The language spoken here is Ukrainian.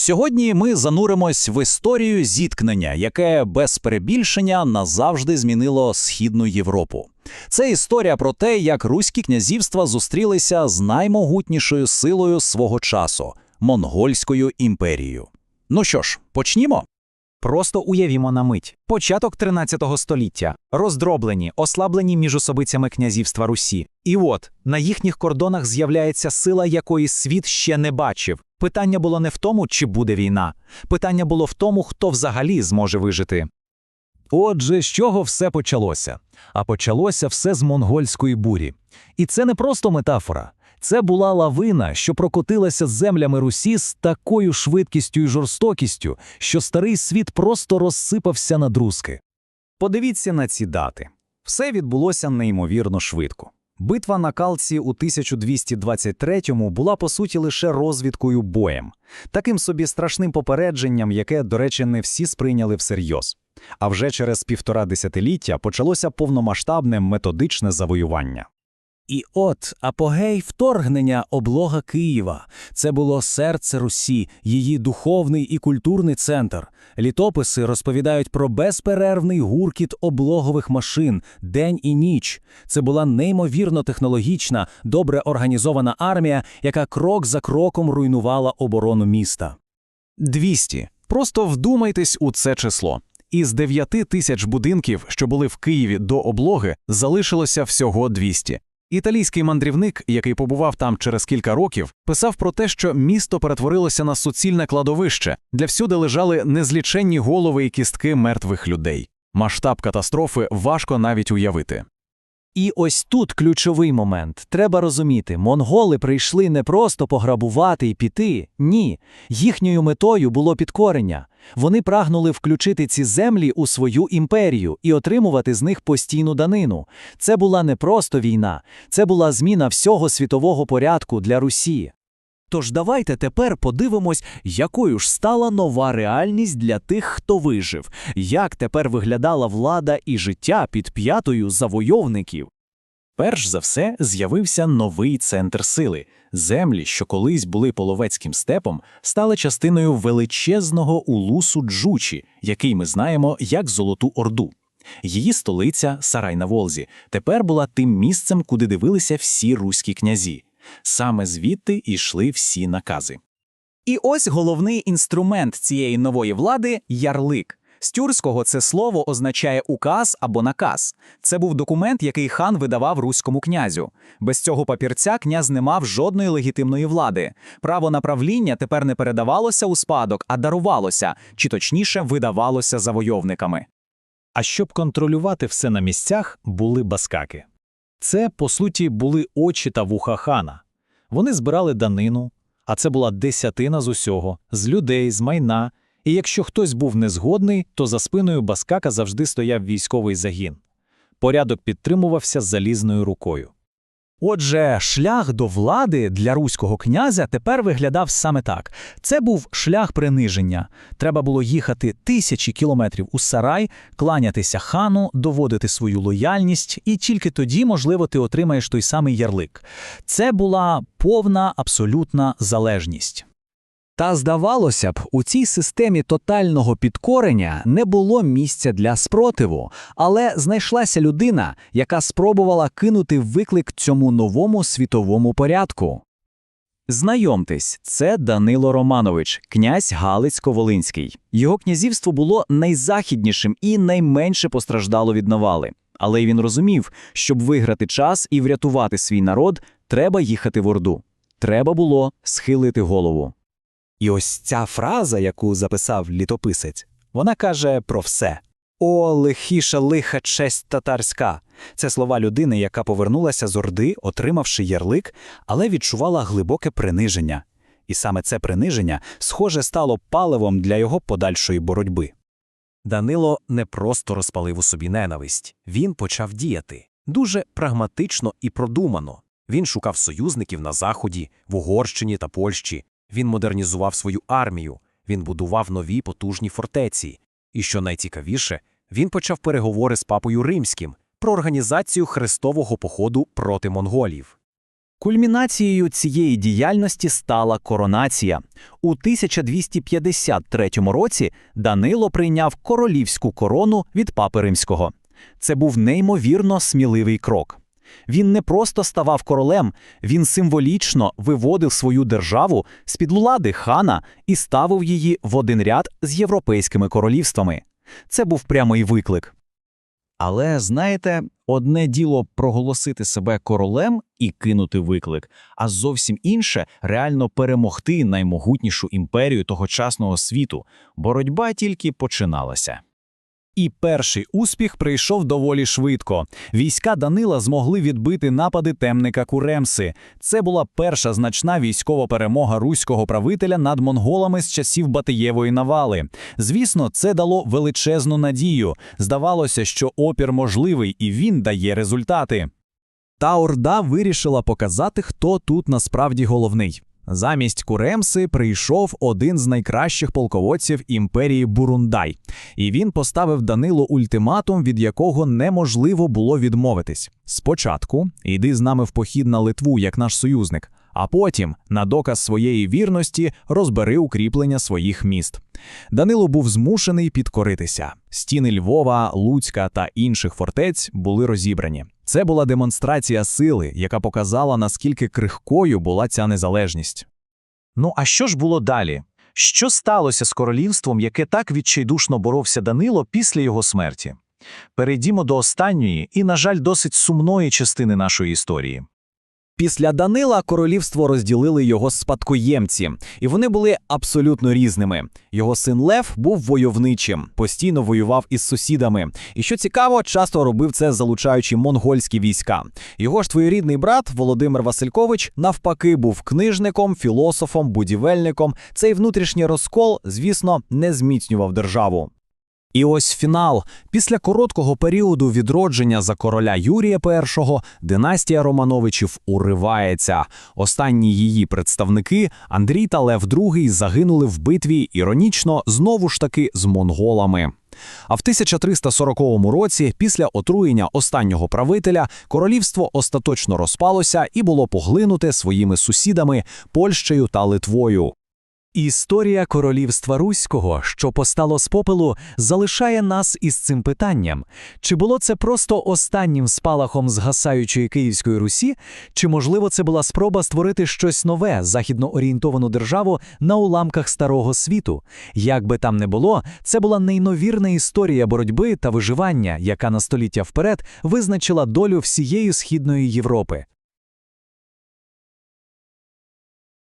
Сьогодні ми зануримось в історію зіткнення, яке без перебільшення назавжди змінило Східну Європу. Це історія про те, як руські князівства зустрілися з наймогутнішою силою свого часу монгольською імперією. Ну що ж, почнімо. Просто уявімо на мить. Початок 13 століття. Роздроблені, ослаблені міжособицями князівства Русі. І от, на їхніх кордонах з'являється сила, якої світ ще не бачив. Питання було не в тому, чи буде війна. Питання було в тому, хто взагалі зможе вижити. Отже, з чого все почалося? А почалося все з монгольської бурі. І це не просто метафора. Це була лавина, що прокотилася з землями Русі з такою швидкістю і жорстокістю, що старий світ просто розсипався на друзки. Подивіться на ці дати. Все відбулося неймовірно швидко. Битва на Калці у 1223-му була по суті лише розвідкою боєм, таким собі страшним попередженням, яке, до речі, не всі сприйняли всерйоз. А вже через півтора десятиліття почалося повномасштабне методичне завоювання. І от апогей вторгнення облога Києва. Це було серце Русі, її духовний і культурний центр. Літописи розповідають про безперервний гуркіт облогових машин день і ніч. Це була неймовірно технологічна, добре організована армія, яка крок за кроком руйнувала оборону міста. 200. Просто вдумайтесь у це число. Із 9 тисяч будинків, що були в Києві до облоги, залишилося всього 200. Італійський мандрівник, який побував там через кілька років, писав про те, що місто перетворилося на суцільне кладовище, де всюди лежали незліченні голови і кістки мертвих людей. Масштаб катастрофи важко навіть уявити. І ось тут ключовий момент. Треба розуміти, монголи прийшли не просто пограбувати і піти. Ні. Їхньою метою було підкорення. Вони прагнули включити ці землі у свою імперію і отримувати з них постійну данину. Це була не просто війна, це була зміна всього світового порядку для Русі. Тож давайте тепер подивимось, якою ж стала нова реальність для тих, хто вижив, як тепер виглядала влада і життя під п'ятою завойовників. Перш за все з'явився новий центр сили. Землі, що колись були половецьким степом, стали частиною величезного улусу Джучі, який ми знаємо як Золоту Орду. Її столиця, Сарай на Волзі, тепер була тим місцем, куди дивилися всі руські князі. Саме звідти йшли всі накази. І ось головний інструмент цієї нової влади ярлик. З тюркського це слово означає указ або наказ. Це був документ, який хан видавав руському князю. Без цього папірця князь не мав жодної легітимної влади. Право на правління тепер не передавалося у спадок, а дарувалося, чи точніше видавалося завойовниками. А щоб контролювати все на місцях, були баскаки. Це, по суті, були очі та вуха хана. Вони збирали данину, а це була десятина з усього, з людей, з майна. І якщо хтось був незгодний, то за спиною баскака завжди стояв військовий загін. Порядок підтримувався залізною рукою. Отже, шлях до влади для руського князя тепер виглядав саме так: це був шлях приниження. Треба було їхати тисячі кілометрів у сарай, кланятися хану, доводити свою лояльність, і тільки тоді, можливо, ти отримаєш той самий ярлик. Це була повна абсолютна залежність. Та здавалося б, у цій системі тотального підкорення не було місця для спротиву, але знайшлася людина, яка спробувала кинути виклик цьому новому світовому порядку. Знайомтесь, це Данило Романович, князь Галицько-Волинський. Його князівство було найзахіднішим і найменше постраждало від навали. Але й він розумів, щоб виграти час і врятувати свій народ, треба їхати в Орду. Треба було схилити голову. І ось ця фраза, яку записав літописець, вона каже про все. О, лихіша лиха честь татарська. Це слова людини, яка повернулася з Орди, отримавши ярлик, але відчувала глибоке приниження. І саме це приниження, схоже, стало паливом для його подальшої боротьби. Данило не просто розпалив у собі ненависть, він почав діяти дуже прагматично і продумано. Він шукав союзників на Заході, в Угорщині та Польщі. Він модернізував свою армію, він будував нові потужні фортеці. І що найцікавіше, він почав переговори з папою римським про організацію хрестового походу проти монголів. Кульмінацією цієї діяльності стала коронація. У 1253 році Данило прийняв королівську корону від папи римського. Це був неймовірно сміливий крок. Він не просто ставав королем, він символічно виводив свою державу з-під влади хана і ставив її в один ряд з європейськими королівствами. Це був прямий виклик. Але знаєте, одне діло проголосити себе королем і кинути виклик, а зовсім інше реально перемогти наймогутнішу імперію тогочасного світу. Боротьба тільки починалася. І перший успіх прийшов доволі швидко. Війська Данила змогли відбити напади темника Куремси. Це була перша значна військова перемога руського правителя над монголами з часів Батиєвої навали. Звісно, це дало величезну надію. Здавалося, що опір можливий і він дає результати. Та Орда вирішила показати, хто тут насправді головний. Замість Куремси прийшов один з найкращих полководців імперії Бурундай, і він поставив Данилу ультиматум, від якого неможливо було відмовитись. Спочатку йди з нами в похід на Литву як наш союзник, а потім, на доказ своєї вірності, розбери укріплення своїх міст. Данило був змушений підкоритися. Стіни Львова, Луцька та інших фортець були розібрані. Це була демонстрація сили, яка показала, наскільки крихкою була ця незалежність. Ну а що ж було далі? Що сталося з королівством, яке так відчайдушно боровся Данило після його смерті? Перейдімо до останньої і, на жаль, досить сумної частини нашої історії. Після Данила королівство розділили його спадкоємці, і вони були абсолютно різними. Його син Лев був войовничим, постійно воював із сусідами. І що цікаво, часто робив це, залучаючи монгольські війська. Його ж твоєрідний брат Володимир Василькович навпаки був книжником, філософом, будівельником. Цей внутрішній розкол, звісно, не зміцнював державу. І ось фінал. Після короткого періоду відродження за короля Юрія І династія Романовичів уривається. Останні її представники Андрій та Лев II загинули в битві іронічно знову ж таки з монголами. А в 1340 році, після отруєння останнього правителя, королівство остаточно розпалося і було поглинуте своїми сусідами Польщею та Литвою. Історія королівства Руського, що постало з попелу, залишає нас із цим питанням: чи було це просто останнім спалахом згасаючої Київської Русі, чи можливо це була спроба створити щось нове, західно орієнтовану державу на уламках старого світу? Як би там не було, це була неймовірна історія боротьби та виживання, яка на століття вперед визначила долю всієї східної Європи.